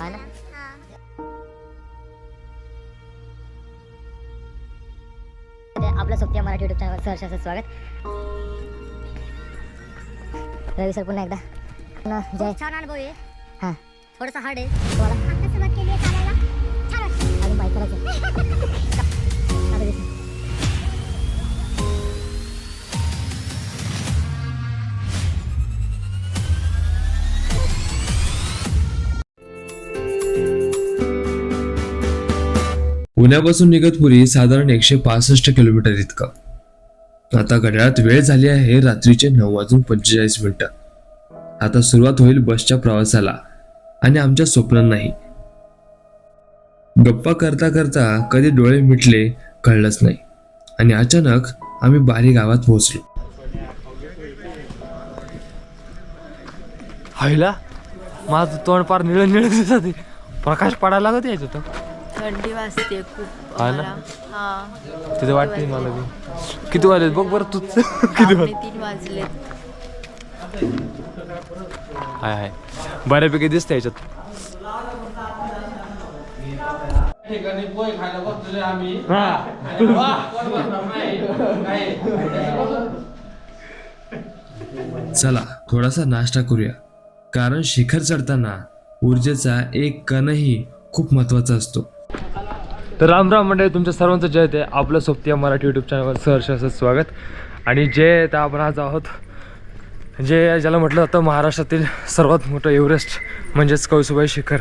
हा ना? आपलं सोप्या मराठी युट्यूब चॅनल स्वागत. रवी सर पुन्हा एकदा. जय. छान अनुभव आहे. हां. थोडासा हार्ड आहे. तुम्हाला. अजून माहीत करायचं पुण्यापासून निघतपुरी साधारण एकशे पासष्ट किलोमीटर इतकं. आता घड्याळात वेळ झाली आहे रात्रीचे नऊ वाजून पंचेचाळीस मिनिटं. आता सुरुवात होईल बसच्या प्रवासाला आणि आमच्या स्वप्नांनाही. गप्पा करता करता कधी डोळे मिटले कळलंच नाही आणि अचानक आम्ही बारी गावात पोहोचलो. हायला? माझं तोंड पार निळ निळ दिसत प्रकाश पडायला लागत यायचं होतं थंडी वाजते खूप हा ना? मला. हा. तिथे वाटते मला बी. किती वाजले? बघ बरं तू किती पावणे वाजले? तीन वाजले. हाय हाय. बऱ्यापैकी दिसते याच्यात. चला थोडासा नाश्ता करूया. कारण शिखर चढताना ऊर्जेचा एक कणही खूप महत्त्वाचा असतो. तर राम राम मंडळी तुमच्या सर्वांचं जय ते आपलं सोबती या मराठी यूट्यूब चॅनलवर सहर्ष असं स्वागत. आणि जे तर आपण आज आहोत जे ज्याला म्हटलं जातं महाराष्ट्रातील सर्वात मोठं एव्हरेस्ट म्हणजेच कौसुबाई शिखर.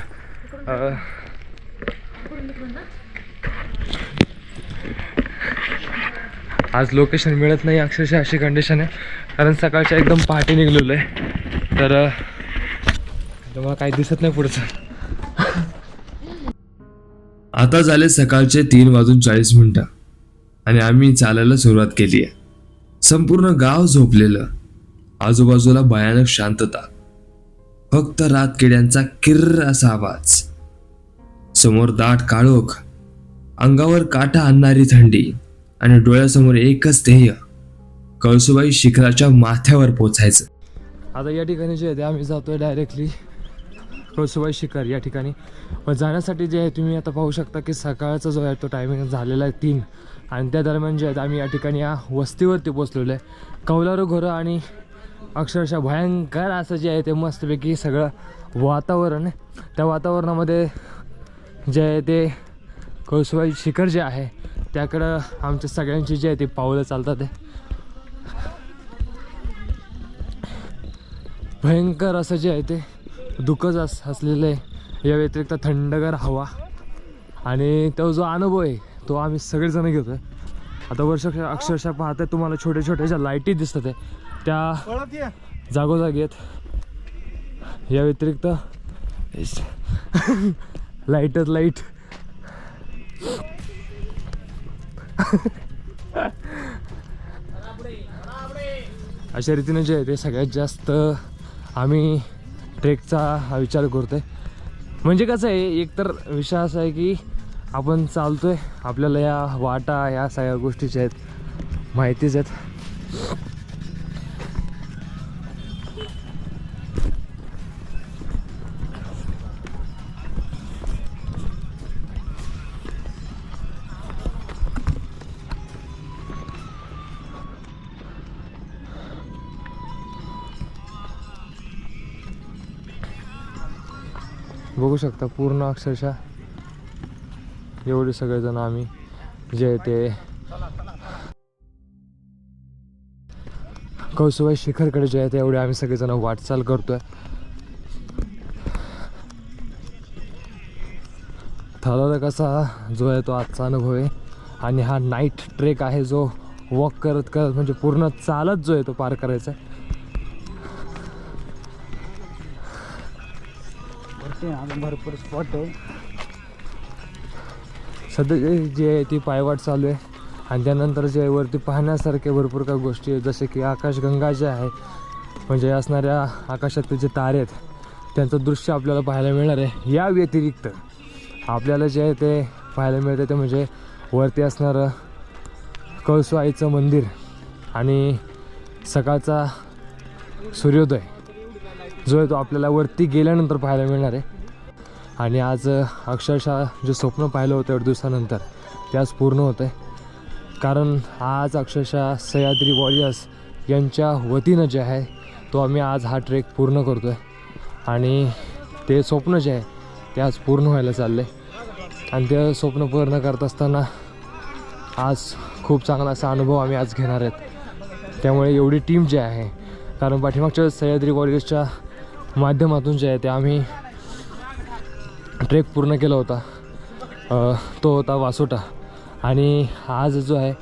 आज लोकेशन मिळत नाही अक्षरशः अशी कंडिशन आहे. कारण सकाळच्या एकदम पहाटे निघलेलो आहे. तर मला काही दिसत नाही पुढचं. आता झाले सकाळचे तीन वाजून चाळीस मिनटं. आणि आम्ही चालायला सुरुवात केली आहे. संपूर्ण गाव झोपलेलं. आजूबाजूला भयानक शांतता. फक्त रात किड्यांचा किर्र असा आवाज. समोर दाट काळोख. अंगावर काटा आणणारी थंडी. आणि डोळ्यासमोर एकच ध्येय. कळसुबाई शिखराच्या माथ्यावर पोचायचं. आता या ठिकाणी जे आहे ते आम्ही जातोय डायरेक्टली कळसुबाई शिखर या ठिकाणी. व जाण्यासाठी जे आहे तुम्ही आता पाहू शकता की सकाळचा जो आहे तो टायमिंग झालेला आहे तीन. आणि त्या दरम्यान जे आहेत आम्ही या ठिकाणी या वस्तीवरती पोचलेलो आहे. कौलारू घोरं आणि अक्षरशः भयंकर असं जे आहे ते मस्तपैकी सगळं वातावरण त्या वातावरणामध्ये जे आहे ते कळसुबाई शिखर जे आहे त्याकडं आमच्या सगळ्यांची जे आहे ते पावलं चालतात आहे. भयंकर असं जे आहे ते दुःखच अस असलेलं आहे. या व्यतिरिक्त थंडगार हवा. आणि तो जो अनुभव आहे तो आम्ही सगळेजण घेतो आहे आता वर्ष अक्षरशः पाहताय तुम्हाला छोट्या छोट्या ज्या लाईटी दिसतात आहे. त्या जागोजागी आहेत. या व्यतिरिक्त लाईटच लाइट अशा रीतीने जे आहे ते सगळ्यात जास्त आम्ही ट्रेकचा हा विचार करतोय. म्हणजे कसं आहे एकतर विषय असा आहे की आपण चालतोय आपल्याला या वाटा या सगळ्या गोष्टीच्या आहेत माहितीच आहेत. बघू शकता पूर्ण अक्षरशः. एवढे सगळेजण आम्ही जे ते. कौसुबाई शिखरकडे जे आहे ते एवढे आम्ही सगळेजण वाटचाल करतोय. ठरवलं कसा जो आहे तो आजचा अनुभव आहे. आणि हा नाईट ट्रेक आहे जो वॉक करत करत म्हणजे पूर्ण चालत जो आहे तो पार करायचा आहे. भरपूर स्पॉट आहे. सध्या जे- आहे ती पायवाट चालू आहे. आणि त्यानंतर जे आहे वरती पाहण्यासारखे भरपूर काही गोष्टी आहेत. जसे की आकाशगंगा जे आहे म्हणजे असणाऱ्या आकाशातले जे तारे आहेत त्यांचं दृश्य आपल्याला पाहायला मिळणार आहे. या व्यतिरिक्त आपल्याला जे आहे ते पाहायला मिळतं ते म्हणजे वरती असणारं कळसुआईचं मंदिर आणि सकाळचा सूर्योदय जो आहे तो आपल्याला वरती गेल्यानंतर पाहायला मिळणार आहे. आणि आज अक्षरशः जे स्वप्न पाहिलं होतं एवढ्या दिवसानंतर ते आज पूर्ण होतं आहे कारण आज अक्षरशः सह्याद्री वॉरियर्स यांच्या वतीनं जे आहे तो आम्ही आज हा ट्रेक पूर्ण करतो आहे आणि ते स्वप्न जे आहे ते आज पूर्ण व्हायला चाललं आहे आणि ते स्वप्न पूर्ण करत असताना आज खूप चांगला असा अनुभव आम्ही आज घेणार आहेत. त्यामुळे एवढी टीम जी आहे कारण पाठीमागच्या सह्याद्री वॉरियर्सच्या माध्यमातून जे आहे ते आम्ही ट्रेक पूर्ण केला होता. तो होता वासोटा. आणि आज जो आहे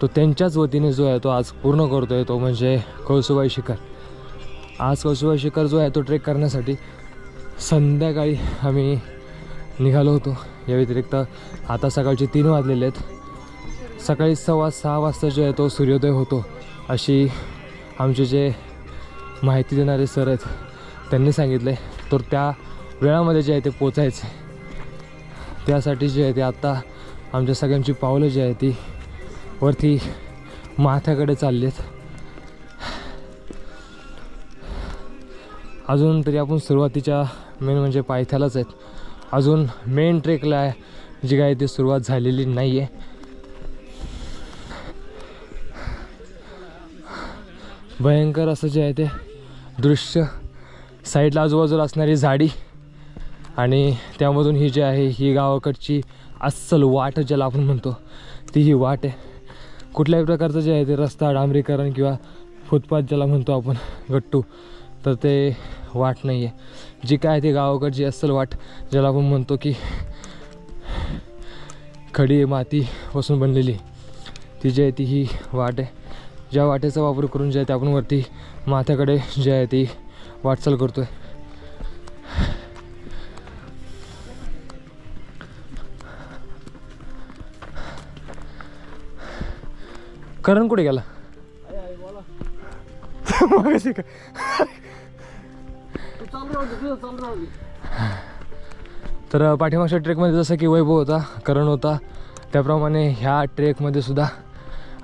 तो त्यांच्याच वतीने जो आहे तो आज पूर्ण करतो आहे तो म्हणजे कळसुबाई शिखर. आज कळसुबाई शिखर जो आहे तो ट्रेक करण्यासाठी संध्याकाळी आम्ही निघालो होतो. या व्यतिरिक्त आता सकाळचे तीन वाजलेले आहेत. सकाळी सव्वा सहा वाजता जो आहे तो सूर्योदय होतो अशी आमचे जे माहिती देणारे सर आहेत त्यांनी सांगितले. तर त्या वेळामध्ये जे आहे ते पोचायचे. त्यासाठी जे आहे ते आत्ता आमच्या सगळ्यांची पावलं जी आहे ती वरती माथ्याकडे चालली आहेत अजून तरी आपण सुरुवातीच्या मेन म्हणजे पायथ्यालाच आहेत. अजून मेन ट्रेकला जी काय ती सुरुवात झालेली नाही आहे भयंकर असं जे आहे ते दृश्य. साईडला आजूबाजूला असणारी झाडी. आणि त्यामधून ही जी आहे ही गावाकडची अस्सल वाट ज्याला आपण म्हणतो ती ही वाट आहे. कुठल्याही प्रकारचं जे आहे ते रस्ता डांबरीकरण किंवा फुटपाथ ज्याला म्हणतो आपण गट्टू तर ते वाट नाही आहे जी काय ती गावाकडची अस्सल वाट ज्याला आपण म्हणतो की खडी मातीपासून बनलेली ती जी आहे ती ही वाट आहे. ज्या वाटेचा वापर करून जे आहे ते आपण वरती माथ्याकडे जे आहे ती वाटचाल करतो आहे करण कुठे गेला? तर पाठीमागच्या ट्रेकमध्ये जसं की वैभव होता करण होता त्याप्रमाणे ह्या ट्रेकमध्ये सुद्धा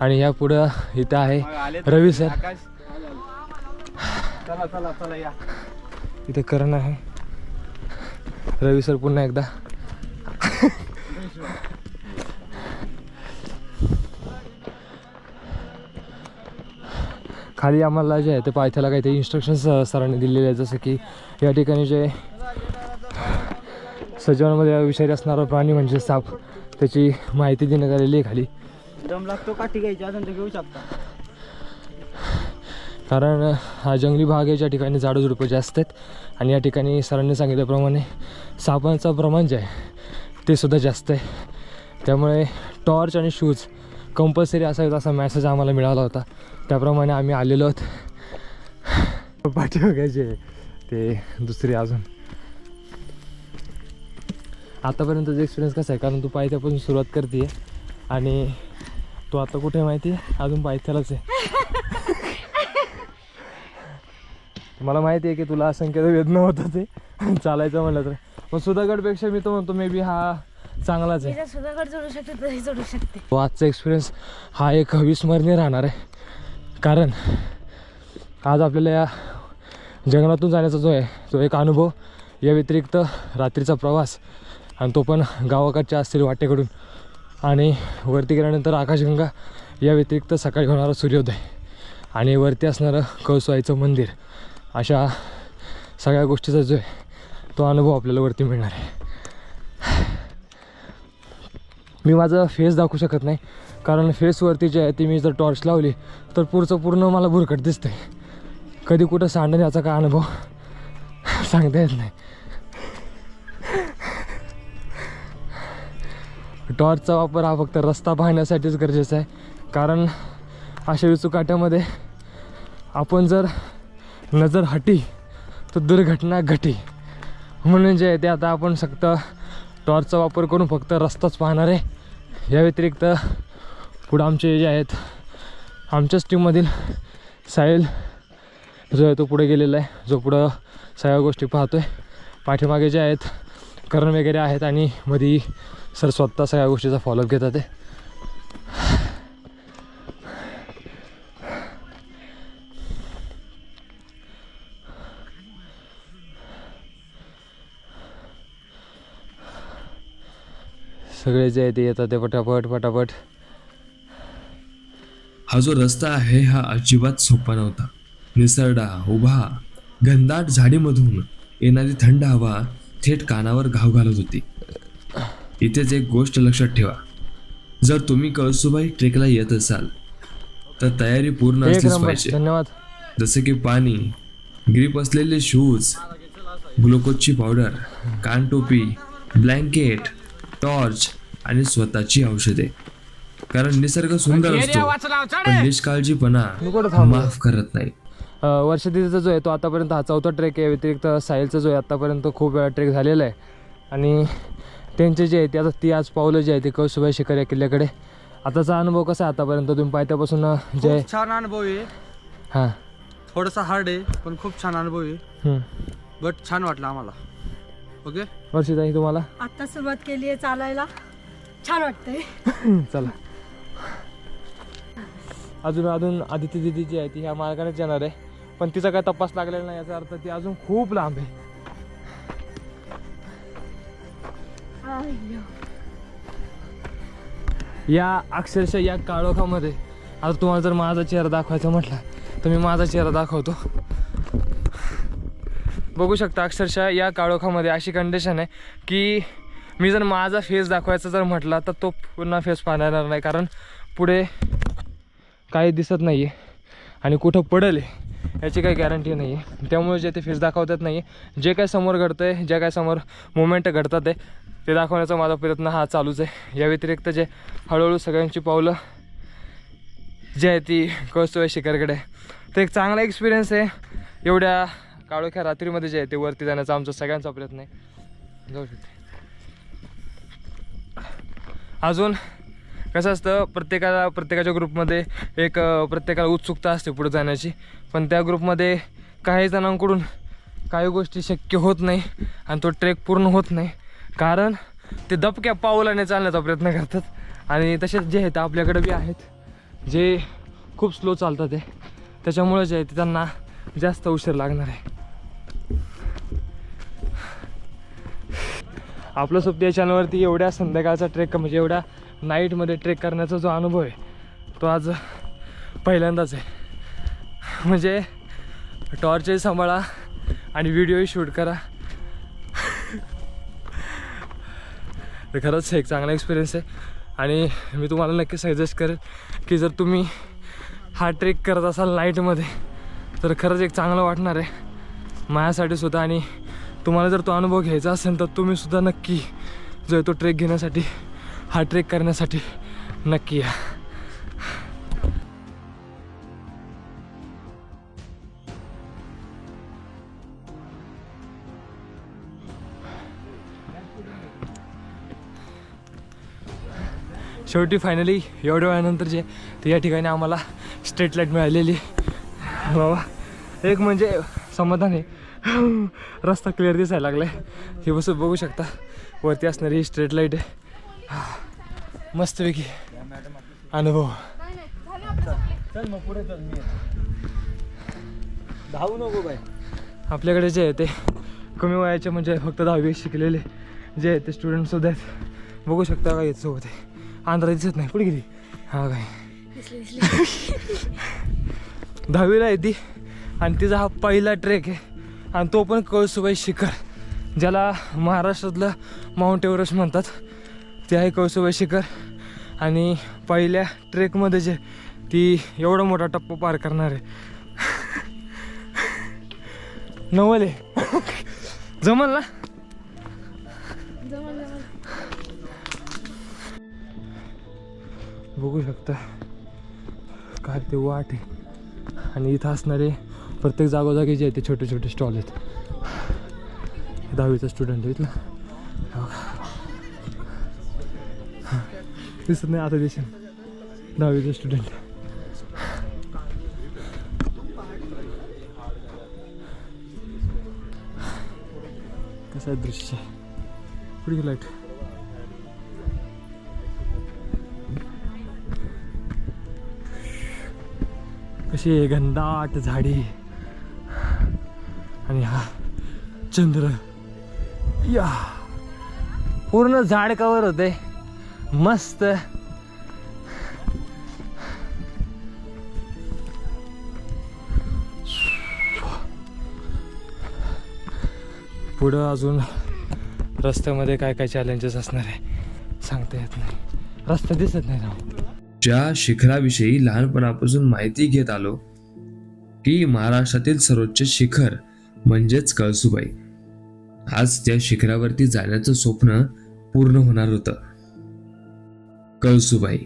आणि ह्या पुढं इथं आहे रवी सर. इथं करण आहे. रवी सर पुन्हा एकदा. खाली आम्हाला जे आहे ते पायथ्याला काहीतरी इन्स्ट्रक्शन्स सरांनी दिलेले आहेत. जसं की या ठिकाणी जे सजीवांमध्ये विषारी असणारा प्राणी म्हणजे साप त्याची माहिती देण्यात आलेली आहे खाली. दम लागतो काठी घ्यायची अजून तर घेऊ शकता. कारण हा जंगली भाग आहे ज्या ठिकाणी झाडं झुडपं जास्त आहेत. आणि या ठिकाणी सरांनी सांगितल्याप्रमाणे सापांचं प्रमाण जे आहे ते सुद्धा जास्त आहे. त्यामुळे टॉर्च आणि शूज कंपल्सरी असावेत असा मॅसेज आम्हाला मिळाला होता. त्याप्रमाणे आम्ही आलेलो आहोत. जे आहे ते दुसरी अजून. आतापर्यंतचा एक्सपिरियन्स कसा आहे? कारण तू पायथ्यापासून सुरुवात करते आणि तो आता कुठे माहिती? आहे अजून पायथ्यालाच आहे. मला माहिती आहे की तुला असंख्य वेदना होत ते चालायचं म्हणलं तर. पण सुधागडपेक्षा मी तो म्हणतो मे बी हा चांगलाच आहे. शकते तरी शकते. तो आजचा एक्सपिरियन्स हा एक अविस्मरणीय राहणार आहे. कारण आज आपल्याला या जंगलातून जाण्याचा जो आहे तो एक अनुभव या व्यतिरिक्त रात्रीचा प्रवास आणि तो पण गावाकडच्या असतील वाटेकडून आणि वरती गेल्यानंतर आकाशगंगा या व्यतिरिक्त सकाळी होणारा सूर्योदय आणि वरती असणारं कळसुआईचं मंदिर अशा सगळ्या गोष्टीचा जो आहे तो अनुभव आपल्याला वरती मिळणार आहे. मी माझं फेस दाखवू शकत नाही. कारण फेसवरती जे आहे ती मी जर टॉर्च लावली तर पुढचं पूर्ण मला भुरकट दिसतंय. कधी कुठं सांडण याचा काय अनुभव? सांगता येत नाही. टॉर्चचा वापर हा फक्त रस्ता पाहण्यासाठीच गरजेचा आहे. कारण अशा विचुकाट्यामध्ये आपण जर नजर हटी तर दुर्घटना घटी. म्हणून जे आहे ते आता आपण फक्त टॉर्चचा वापर करून फक्त रस्ताच पाहणार आहे. या व्यतिरिक्त पुढं आमचे जे आहेत आमच्याच टीममधील साहिल जो आहे तो पुढे गेलेला आहे. जो पुढं सगळ्या गोष्टी पाहतो आहे पाठीमागे जे आहेत करण वगैरे आहेत आणि मध्ये सर स्वतः सगळ्या गोष्टीचा फॉलोअप घेतात आहे सगळे जे आहे ते येतात ते पटापट पटापट. हा जो रस्ता आहे हा अजिबात सोपा नव्हता. निसरडा उभा घनदाट झाडीमधून येणारी थंड हवा थेट कानावर घाव घालत होती. इथेच एक गोष्ट लक्षात ठेवा. जर तुम्ही कळसुबाई ट्रेकला येत असाल तर तयारी पूर्ण असलीच पाहिजे. धन्यवाद. जसे की पाणी ग्रीप असलेले शूज ग्लुकोजची पावडर कानटोपी ब्लँकेट टॉर्च आणि स्वतःची औषधे. कारण निसर्ग सुंदर असतो पण निष्काळजीपणा? माफ करत नाही. वर्षदीचा जो आहे तो आतापर्यंत हा चौथा ट्रेक आहे. व्यतिरिक्त साहिलचा जो आहे आतापर्यंत खूप वेळा ट्रेक झालेला आहे. आणि त्यांचे जे आहे ते आता ती आज पावलं जे आहे ते कौसुबाई शिखर या किल्ल्याकडे. आताचा अनुभव कसा आहे आतापर्यंत? तुम्ही पायथ्यापासून जे छान अनुभव आहे. हां. थोडासा हार्ड आहे पण खूप छान अनुभव आहे. बट छान वाटलं आम्हाला. ओके वर्षिताई तुम्हाला? आता सुरुवात केली आहे चालायला. छान वाटतंय. चला. अजून अजून आदिती दिदी जी आहे ती ह्या मार्गानेच येणार आहे. पण तिचा काय तपास लागलेला नाही याचा अर्थ ती अजून खूप लांब आहे. या अक्षरशः या काळोखामध्ये आता तुम्हाला जर माझा चेहरा दाखवायचा म्हटला तर मी माझा चेहरा दाखवतो. बघू शकता अक्षरशः या काळोखामध्ये अशी कंडिशन आहे की मी जर माझा फेस दाखवायचा जर म्हटला तर तो पुन्हा फेस पाहणार नाही कारण पुढे काही दिसत नाही आहे आणि कुठं पडेल याची काही गॅरंटी नाही आहे त्यामुळे जे ते फेस दाखवतात नाही आहे जे काय समोर घडतं आहे जे काय समोर मुवमेंट घडतात आहे ते दाखवण्याचा माझा प्रयत्न हा चालूच आहे. या व्यतिरिक्त जे हळूहळू सगळ्यांची पावलं जी आहे ती कळतो आहे शिखरकडे. तर एक चांगला एक्सपिरियन्स आहे. एवढ्या काळोख्या रात्रीमध्ये जे आहे ते वरती जाण्याचा आमचा सगळ्यांचा प्रयत्न आहे. जाऊ शकते. अजून कसं असतं प्रत्येकाला प्रत्येकाच्या ग्रुपमध्ये एक प्रत्येकाला उत्सुकता असते पुढे जाण्याची. पण त्या ग्रुपमध्ये काही जणांकडून काही गोष्टी शक्य होत नाही आणि तो ट्रेक पूर्ण होत नाही. कारण ते दबक्या पावलाने चालण्याचा प्रयत्न करतात. आणि तसेच जे आहेत आपल्याकडे बी आहेत जे खूप स्लो चालतात आहे त्याच्यामुळे जे आहे ते त्यांना जास्त उशीर लागणार आहे. आपलं सोबत या चॅनलवरती एवढ्या संध्याकाळचा ट्रेक म्हणजे एवढ्या नाईटमध्ये ट्रेक करण्याचा जो अनुभव आहे तो आज पहिल्यांदाच आहे. म्हणजे टॉर्चही सांभाळा आणि व्हिडिओही शूट करा. तर खरंच एक चांगला एक्सपिरियन्स आहे. आणि मी तुम्हाला नक्की सजेस्ट करेन की जर तुम्ही हा ट्रेक करत असाल नाईटमध्ये तर खरंच एक चांगलं वाटणार आहे. माझ्यासाठी सुद्धा आणि तुम्हाला जर तो अनुभव घ्यायचा असेल तर तुम्ही सुद्धा नक्की जो आहे तो ट्रेक घेण्यासाठी हा ट्रेक करण्यासाठी नक्की या. शेवटी फायनली एवढ्या वेळानंतर जे तर या ठिकाणी आम्हाला स्ट्रीट लाइट मिळालेली. बाबा एक म्हणजे समाधान आहे. रस्ता क्लिअर दिसायला लागला आहे हे बसून बघू शकता. वरती असणारी ही स्ट्रीट लाइट आहे. मस्तपैकी अनुभव. चल मग पुढे चल मी धावू नको बाय आपल्याकडे जे आहे ते कमी वयाचे म्हणजे फक्त दहावी शिकलेले जे आहेत ते स्टुडंटसुद्धा आहेत. बघू शकता काय येत सोबत आंध्रा दिसत नाही. पुढे गेली? हा काय? दहावीला आहे ती. आणि तिचा हा पहिला ट्रेक आहे. आणि तो पण कळसुबाई शिखर ज्याला महाराष्ट्रातलं माउंट एव्हरेस्ट म्हणतात. ते आहे कळसुबाई शिखर. आणि पहिल्या ट्रेकमध्ये जे ती एवढा मोठा टप्पा पार करणार आहे. नवले जमल ना? बघू शकता. काय ते वाट आहे. आणि इथं असणारे प्रत्येक जागोजागी जे आहे ते छोटे छोटे स्टॉल आहेत. दहावीचा स्टुडंट आहे इथला दिसत नाही आता दिसेल. दहावीचा स्टुडंट कसं आहे दृश्य? पुढे लाइट कशी आहे घनदाट झाडी. आणि हा चंद्र या. पूर्ण झाड कवर होते. मस्त. पुढं अजून रस्त्यामध्ये काय काय चॅलेंजेस असणार आहे सांगता येत नाही. रस्ता दिसत नाही राव. ज्या शिखराविषयी लहानपणापासून माहिती घेत आलो की महाराष्ट्रातील सर्वोच्च शिखर. म्हणजेच कळसुबाई. आज त्या शिखरावरती जाण्याचं स्वप्न पूर्ण होणार होतं. कळसुबाई.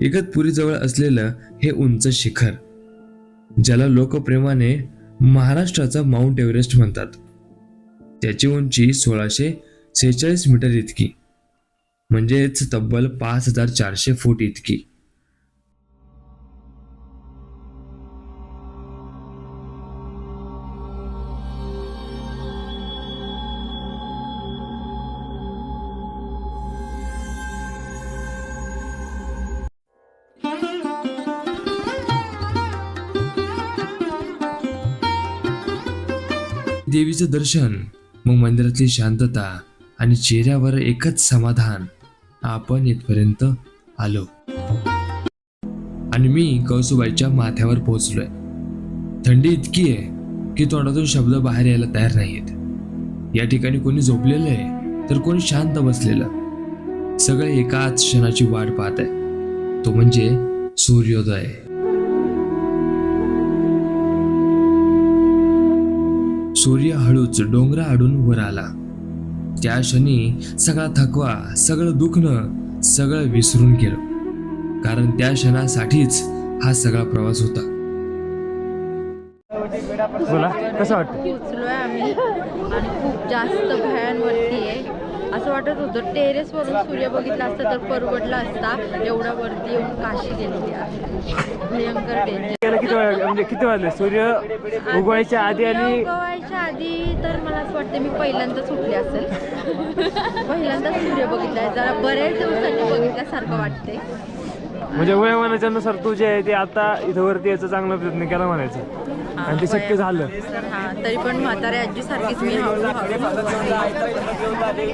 इगतपुरीजवळ असलेलं हे उंच शिखर ज्याला लोकप्रेमाने महाराष्ट्राचा माउंट एव्हरेस्ट म्हणतात. त्याची उंची सोळाशे सेहेचाळीस मीटर इतकी म्हणजेच तब्बल पाच हजार चारशे फूट इतकी. देवीचं दर्शन मग मंदिरातली शांतता आणि चेहऱ्यावर एकच समाधान आपण इथपर्यंत आलो. आणि मी कौसुबाईच्या माथ्यावर पोहोचलोय. थंडी इतकी आहे की तोंडातून शब्द बाहेर यायला तयार नाहीत या ठिकाणी कोणी झोपलेलं आहे तर कोणी शांत बसलेलं. सगळे एकाच क्षणाची वाट पाहत आहे तो म्हणजे सूर्योदय. सूर्य हळूच डोंगरा आडून वर आला. त्या क्षणी सगळा थकवा सगळं दुखणं सगळं विसरून गेलो. कारण त्या क्षणासाठीच हा सगळा प्रवास होता. बोला कसं वाटतं? आम्ही. आणि खूप जास्त भयांवरती आहे. असं वाटत होतं टेरेसवरून सूर्य बघितला असता तर परवडला असता. एवढ्या वरती येऊन काशी गेलेली आहे. भयंकर डेंजर गेलं किती वाजले म्हणजे किती वाजले? सूर्य उगवायच्या आधी आणि आधी तर मला असं वाटतं मी पहिल्यांदाच उठले असेल. पहिल्यांदाच सूर्य बघितलाय. जरा बऱ्याच दिवसांनी बघितल्यासारखं वाटते म्हणजे वयोमानाच्या नुसार तू जे आहे ते आता इथं वरती याचा चांगला प्रयत्न केला म्हणायचं. आणि ते शक्य झालं. हा तरी पण म्हातारे आजी सारखीच मी हळूहळू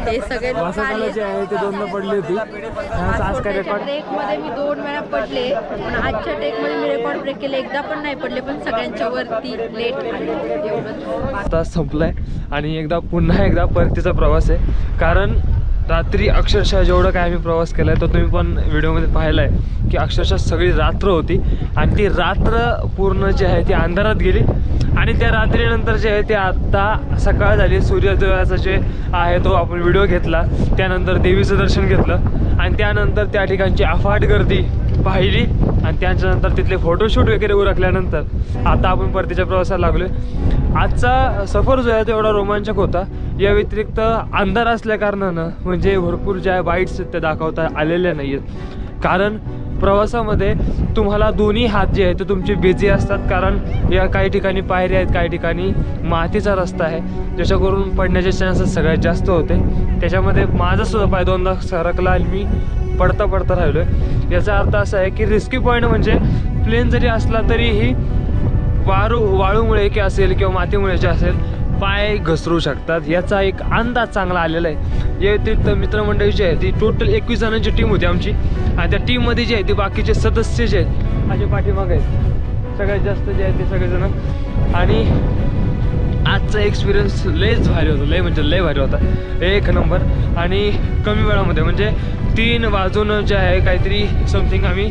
हे सगळे आले. जे आहे ते दोनदा पडली होती. आज काय रेकॉर्ड ट्रेकमध्ये मी दोन वेळा पडले पण आजच्या ट्रेकमध्ये मी रेकॉर्ड ब्रेक केले. एकदा पण नाही पडले पण सगळ्यांच्या वरती लेट आता संपलाय. आणि एकदा पुन्हा एकदा परतीचा प्रवास आहे. कारण रात्री अक्षरशः जेवढं काय आम्ही प्रवास केला आहे तो तुम्ही पण व्हिडिओमध्ये पाहिला आहे की अक्षरशः सगळी रात्र होती. आणि ती रात्र पूर्ण जी आहे ती अंधारात गेली. आणि त्या रात्रीनंतर जे आहे ते आत्ता सकाळ झाली. सूर्योदयाचा जे आहे तो आपण व्हिडिओ घेतला. त्यानंतर देवीचं दर्शन घेतलं. आणि त्यानंतर त्या ठिकाणची अफाट गर्दी. पाहिली आणि त्याच्यानंतर तिथले फोटोशूट वगैरे उरकल्यानंतर आता आपण परतीच्या प्रवासाला लागलोय. आजचा सफर जो आहे तो एवढा रोमांचक होता. या व्यतिरिक्त अंधार असल्या कारणानं म्हणजे भरपूर ज्या बाईट्स ते दाखवता आलेल्या नाही आहेत कारण प्रवासामध्ये तुम्हाला दोन्ही हात जे आहेत ते तुमचे बिझी असतात. कारण या काही ठिकाणी पायऱ्या आहेत काही ठिकाणी मातीचा रस्ता आहे. ज्याच्याकरून पडण्याचे चान्सेस सगळ्यात जास्त होते. त्याच्यामध्ये माझा सुद्धा पाय दोनदा सरकला आणि मी पडता पडता राहिलो आहे याचा अर्थ असा आहे की रिस्की पॉईंट म्हणजे प्लेन जरी असला तरीही वाळू वाळूमुळे की असेल किंवा मातीमुळे जे असेल पाय घसरू शकतात. याचा एक अंदाज चांगला आलेला आहे. या व्यतिरिक्त मित्रमंडळी जी आहे ती टोटल एकवीस जणांची टीम होती आमची. आणि त्या टीममध्ये जे आहे ते बाकीचे सदस्य जे आहेत माझे पाठीमागे आहेत. सगळ्यात जास्त जे आहेत ते सगळेजण. आणि आजचा एक्सपिरियन्स लयच भारी होता. लय म्हणजे लय भारी होता. एक नंबर. आणि कमी वेळामध्ये. म्हणजे तीन वाजून जे आहे काहीतरी समथिंग आम्ही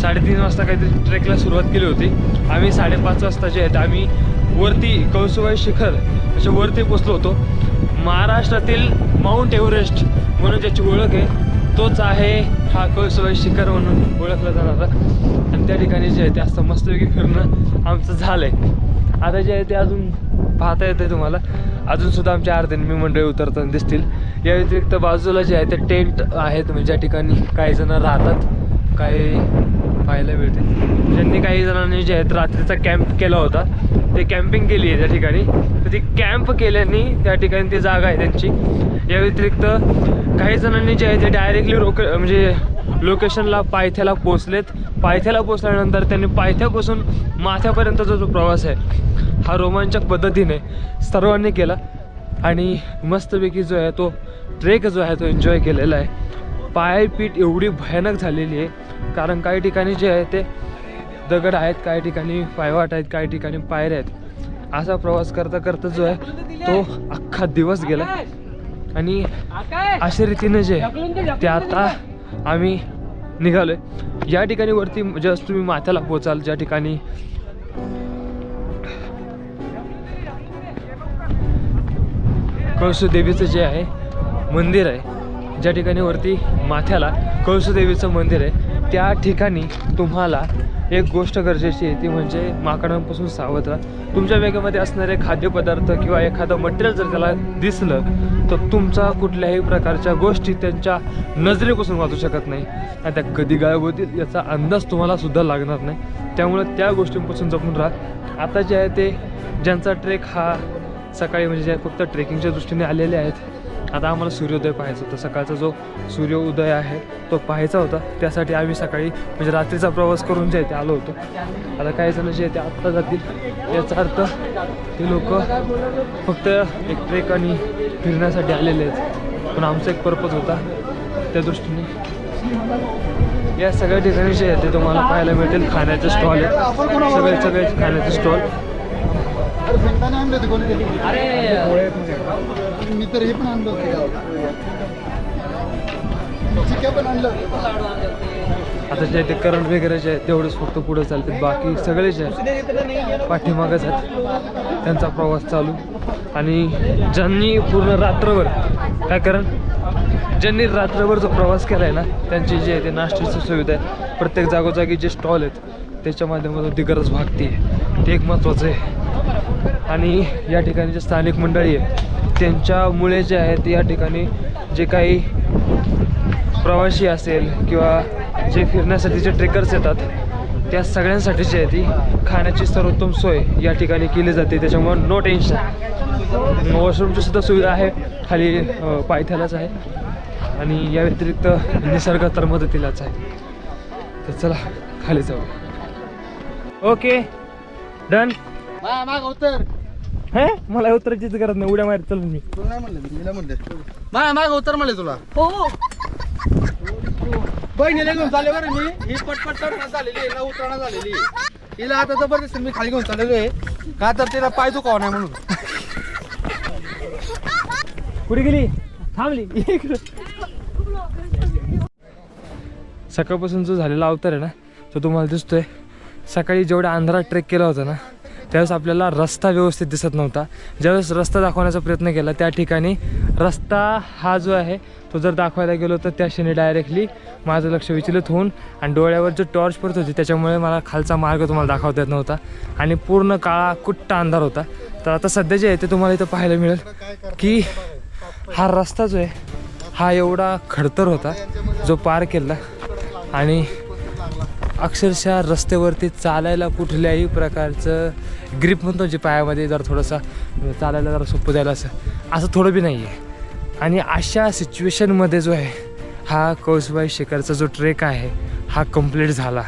साडेतीन वाजता काहीतरी ट्रेकला सुरुवात केली होती. आम्ही साडेपाच वाजता जे आहेत आम्ही वरती कौसुबाई शिखर असे वरती पोचलो होतो. महाराष्ट्रातील माउंट एव्हरेस्ट म्हणून ज्याची ओळख आहे तोच आहे हा कौसुबाई शिखर म्हणून ओळखला जाणारा. आणि त्या ठिकाणी जे आहे ते असं मस्तपैकी फिरणं आमचं झालं आहे आता जे आहे ते अजून पाहता येते तुम्हाला. अजूनसुद्धा आमच्या अर्ध्याने मी मंडळी उतरताना दिसतील. या व्यतिरिक्त बाजूला जे आहे ते टेंट आहेत म्हणजे ज्या ठिकाणी काही जण राहतात काही पाहायला मिळते ज्यांनी काही जणांनी जे आहेत रात्रीचा कॅम्प केला होता. ते कॅम्पिंग केली आहे त्या ठिकाणी. तर ती कॅम्प केल्याने त्या ठिकाणी ती जागा आहे त्यांची. या व्यतिरिक्त काही जणांनी जे आहे ते डायरेक्टली रोक म्हणजे लोकेशनला पायथ्याला पोचलेत पायथ्याला पोचल्यानंतर त्यांनी पायथ्यापासून माथ्यापर्यंतचा जो प्रवास आहे हा रोमांचक पद्धतीने सर्वांनी केला. आणि मस्तपैकी जो आहे तो ट्रेक जो आहे तो एन्जॉय केलेला आहे. पायपीठ एवढी भयानक झालेली आहे. कारण काही ठिकाणी जे आहे ते दगड आहेत काही ठिकाणी पायवाट आहेत काही ठिकाणी पायऱ्या आहेत. असा प्रवास करता करता जो आहे तो अख्खा दिवस गेला. आणि अशा रीतीने जे ते आता आम्ही निघालोय. या ठिकाणी वरती जस्ट तुम्ही माथ्याला पोचाल ज्या ठिकाणी कळसुदेवीचं जे आहे मंदिर आहे ज्या ठिकाणी वरती माथ्याला कळसुदेवीचं मंदिर आहे त्या ठिकाणी तुम्हाला एक गोष्ट गरजेची आहे ती म्हणजे माकडांपासून सावध राहा. तुमच्या वेगामध्ये असणारे खाद्यपदार्थ किंवा एखादं मटेरियल जर त्याला दिसलं तर तुमचा कुठल्याही प्रकारच्या गोष्टी त्यांच्या नजरेपासून वाचू शकत नाही. आणि त्या कधी गायब होतील याचा अंदाज तुम्हाला सुद्धा लागणार नाही. त्यामुळे त्या गोष्टींपासून जपून राहा. आता जे आहे ते ज्यांचा ट्रेक हा सकाळी म्हणजे जे फक्त ट्रेकिंगच्या दृष्टीने आलेले आहेत आता आम्हाला सूर्योदय पाहायचा होता. सकाळचा जो सूर्योदय आहे तो पाहायचा होता. त्यासाठी आम्ही सकाळी म्हणजे रात्रीचा प्रवास करून जे ते आलो होतो. आता काही जण जे ते आत्ता जातील याचा अर्थ ते लोक फक्त एक ट्रेक आणि फिरण्यासाठी आलेले आहेत. पण आमचा एक पर्पज होता त्या दृष्टीने. या सगळ्या ठिकाणी जे आहे ते तुम्हाला पाहायला मिळतील. खाण्याचे स्टॉल आहेत. सगळे सगळे खाण्याचे स्टॉल. अरे आणले होते कोणी? मी तर हे पण आणलं होतं चिक्या पण आणलं आता जे ते करंट वगैरे जे आहे तेवढंच फक्त पुढे चालतात. बाकी सगळे जे आहेत पाठीमागच आहेत. त्यांचा प्रवास चालू. आणि ज्यांनी पूर्ण रात्रभर काय कारण? ज्यांनी रात्रभर जो प्रवास केला आहे ना त्यांची जे आहे ते नाश्त्याची सुविधा आहे प्रत्येक जागोजागी जे स्टॉल आहेत त्याच्या माध्यमातून ती गरज भागते ते एक महत्त्वाचं आहे. आणि या ठिकाणी जे स्थानिक मंडळी आहे त्यांच्यामुळे जे आहेत या ठिकाणी जे काही प्रवासी असेल किंवा जे फिरण्यासाठी जे ट्रेकर्स येतात त्या सगळ्यांसाठी जी आहे ती खाण्याची सर्वोत्तम सोय या ठिकाणी केली जाते. त्याच्यामुळे नो टेन्शन वॉशरूमची सुद्धा सुविधा आहे. खाली पायथ्यालाच आहे. आणि या व्यतिरिक्त निसर्ग तर मदतीलाच आहे. तर चला खाली जाऊ. ओके डन माग उतर. हे? मला उतरायचीच गरज नाही उड्या मारत चल मी. तुला नाही म्हणलं मी म्हणले. मा माग उतर म्हणले तुला. बहिणीला घेऊन चालले बरं मी. ही पटपट चढणं झालेली आहे ना उतरणं झालेली आहे. हिला आता जबरदस्त मी खाली घेऊन चाललेलो आहे. का तर तिला पाय दुखावा नाही म्हणून. कुठे गेली? थांबली. इकडं. सकाळपासून जो झालेला अवतार आहे ना तो तुम्हाला दिसतोय. सकाळी जेवढा अंधारात ट्रेक केला होता ना त्यावेळेस आपल्याला रस्ता व्यवस्थित दिसत नव्हता. ज्यावेळेस रस्ता दाखवण्याचा प्रयत्न केला त्या ठिकाणी रस्ता हा जो आहे तो जर दाखवायला गेलो तर त्या क्षणी डायरेक्टली माझं लक्ष विचलित होऊन आणि डोळ्यावर जो टॉर्च पडत होती त्याच्यामुळे मला खालचा मार्ग तुम्हाला दाखवता येत नव्हता आणि पूर्ण काळा कुट्टा अंधार होता. तर आता सध्या जे आहे ते तुम्हाला इथं पाहायला मिळेल की हा रस्ता जो आहे हा एवढा खडतर होता जो पार केला आणि अक्षरशः रस्त्यावरती चालायला कुठल्याही प्रकारचं ग्रीप म्हणतो जे पायामध्ये जर थोडंसं चालायला जरा सोपं जायला असं असं थोडं बी नाही आहे आणि अशा सिच्युएशनमध्ये जो आहे हा कौसबाई शेखरचा जो ट्रेक आहे हा कंप्लीट झाला.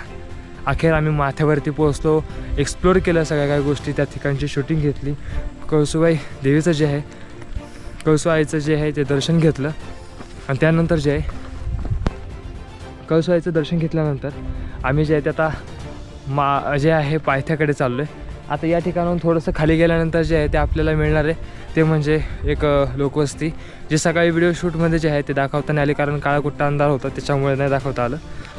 अखेर आम्ही माथ्यावरती पोहोचलो एक्सप्लोर केलं सगळ्या काही गोष्टी त्या ठिकाणची शूटिंग घेतली. कौसुबाई देवीचं जे आहे कळसुआईचं जे आहे ते दर्शन घेतलं. आणि त्यानंतर जे आहे कळसुआईचं दर्शन घेतल्यानंतर आम्ही जे आहे ते आता मा जे आहे पायथ्याकडे चाललो आहे आता या ठिकाणाहून थोडंसं खाली गेल्यानंतर जे आहे ते आपल्याला मिळणार आहे. ते म्हणजे एक लोकवस्ती जे सकाळी व्हिडिओ शूटमध्ये जे आहे ते दाखवता नाही आले कारण काळा कुट्टा अंधार होता त्याच्यामुळे नाही दाखवता आलं.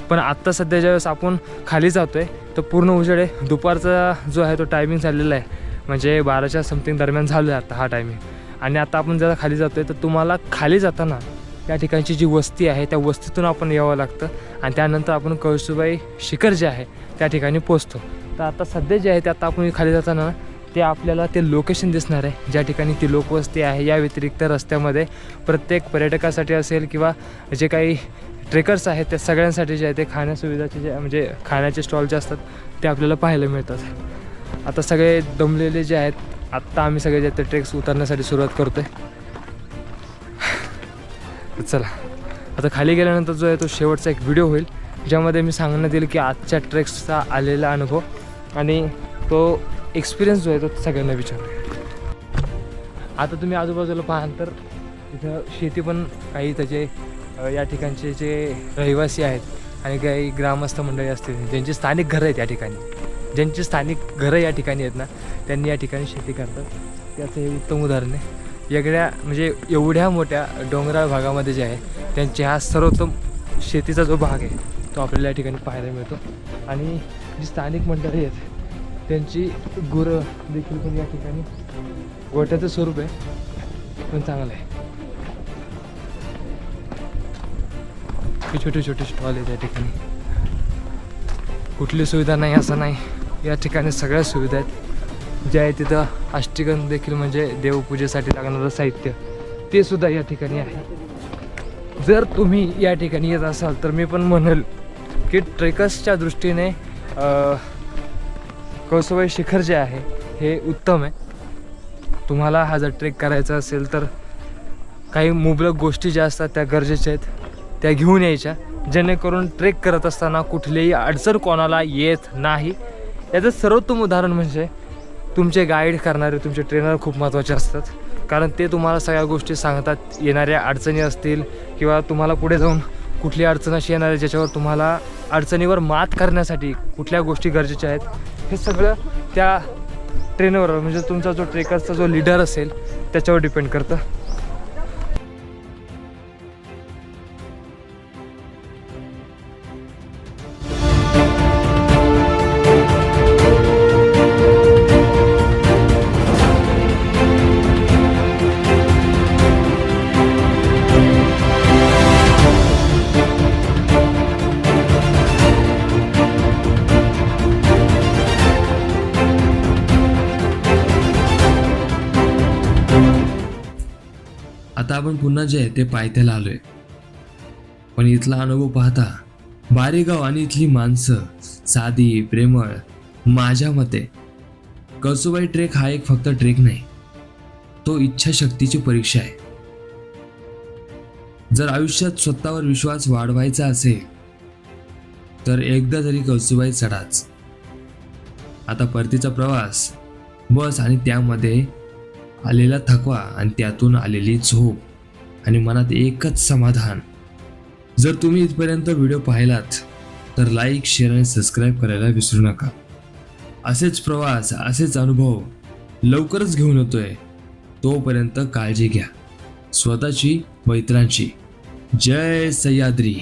पण आत्ता सध्या ज्यावेळेस आपण खाली जातो आहे तर पूर्ण उजेड आहे. दुपारचा जो आहे तो टायमिंग झालेला आहे. म्हणजे बाराच्या समथिंग दरम्यान झालं आहे आता हा टायमिंग आणि आता आपण जरा खाली जातो आहे तर तुम्हाला खाली जाताना त्या ठिकाणची जी वस्ती आहे त्या वस्तीतून आपण यावं लागतं. आणि त्यानंतर आपण कळसुबाई शिखर जे आहे त्या ठिकाणी पोचतो तर आता सध्या जे आहे ते आता आपण खाली जाताना ते आपल्याला ते लोकेशन दिसणार आहे. ज्या ठिकाणी ती लोकवस्ती आहे या व्यतिरिक्त रस्त्यामध्ये प्रत्येक पर्यटकासाठी असेल किंवा जे काही ट्रेकर्स आहेत त्या सगळ्यांसाठी जे आहे ते खाण्यासुविधाचे जे म्हणजे खाण्याचे स्टॉल जे असतात ते आपल्याला पाहायला मिळतात. आता सगळे दमलेले जे आहेत आत्ता आम्ही सगळे जे आहेत ते ट्रेक्स उतरण्यासाठी सुरुवात करतो आहे तर चला. आता खाली गेल्यानंतर जो आहे तो शेवटचा एक व्हिडिओ होईल ज्यामध्ये मी सांगण्यात येईल की आजच्या ट्रेक्सचा आलेला अनुभव आणि तो एक्सपिरियन्स जो आहे तो सगळ्यांना विचार. आता तुम्ही आजूबाजूला पाहाल तर इथं शेती पण काही त्याचे या ठिकाणचे जे रहिवासी आहेत आणि काही ग्रामस्थ मंडळी असतील ज्यांची स्थानिक घरं आहेत या ठिकाणी ज्यांची स्थानिक घरं या ठिकाणी आहेत ना त्यांनी या ठिकाणी शेती करतात. त्याचं हे उत्तम उदाहरण आहे. वेगळ्या म्हणजे एवढ्या मोठ्या डोंगराळ भागामध्ये जे आहे त्यांचे हा सर्वोत्तम शेतीचा जो भाग आहे तो आपल्याला या ठिकाणी पाहायला मिळतो. आणि जी स्थानिक मंडळी आहेत त्यांची गुरं देखील पण या ठिकाणी गोट्याचं स्वरूप आहे. पण चांगलं आहे. छोटे छोटे स्टॉल आहेत या ठिकाणी. कुठली सुविधा नाही असं नाही. या ठिकाणी सगळ्या सुविधा आहेत. जे आहे तिथं अष्टगंध देखील म्हणजे देवपूजेसाठी लागणारं साहित्य. ते सुद्धा या ठिकाणी आहे. जर तुम्ही या ठिकाणी येत असाल तर मी पण म्हणेल की ट्रेकर्सच्या दृष्टीने कौसुबाई शिखर जे आहे हे उत्तम आहे. तुम्हाला हा जर ट्रेक करायचा असेल तर काही मुबलक गोष्टी ज्या असतात त्या गरजेच्या आहेत. त्या घेऊन यायच्या. जेणेकरून ट्रेक करत असताना कुठलीही अडचण कोणाला येत नाही. याचं सर्वोत्तम उदाहरण म्हणजे तुमचे गाईड करणारे तुमचे ट्रेनर खूप महत्त्वाचे असतात. कारण ते तुम्हाला सगळ्या गोष्टी सांगतात येणाऱ्या अडचणी असतील किंवा तुम्हाला पुढे जाऊन कुठली अडचण अशी येणार आहे ज्याच्यावर तुम्हाला अडचणीवर मात करण्यासाठी कुठल्या गोष्टी गरजेच्या आहेत हे सगळं त्या ट्रेनवर म्हणजे तुमचा जो ट्रेकरचा जो लीडर असेल त्याच्यावर डिपेंड करतं. आता जे आहे ते पायथ्याला आलोय. पण इथला अनुभव पाहता बारेगाव आणि इथली माणसं साधी प्रेमळ माझ्या मते कळसुबाई ट्रेक हा एक फक्त ट्रेक नाही तो इच्छाशक्तीची परीक्षा आहे. जर आयुष्यात स्वतःवर विश्वास वाढवायचा असेल तर एकदा तरी कळसुबाई चढाच. आता परतीचा प्रवास बस आणि त्यामध्ये आलेला थकवा आणि त्यातून आलेली झोप. आणि मनात एकच समाधान. जर तुम्ही इथपर्यंत व्हिडिओ पाहिलात तर लाईक शेअर आणि सबस्क्राईब करायला विसरू नका. असेच प्रवास असेच अनुभव लवकरच घेऊन येतोय. तोपर्यंत काळजी घ्या. स्वतःची मैत्रांची. जय सह्याद्री.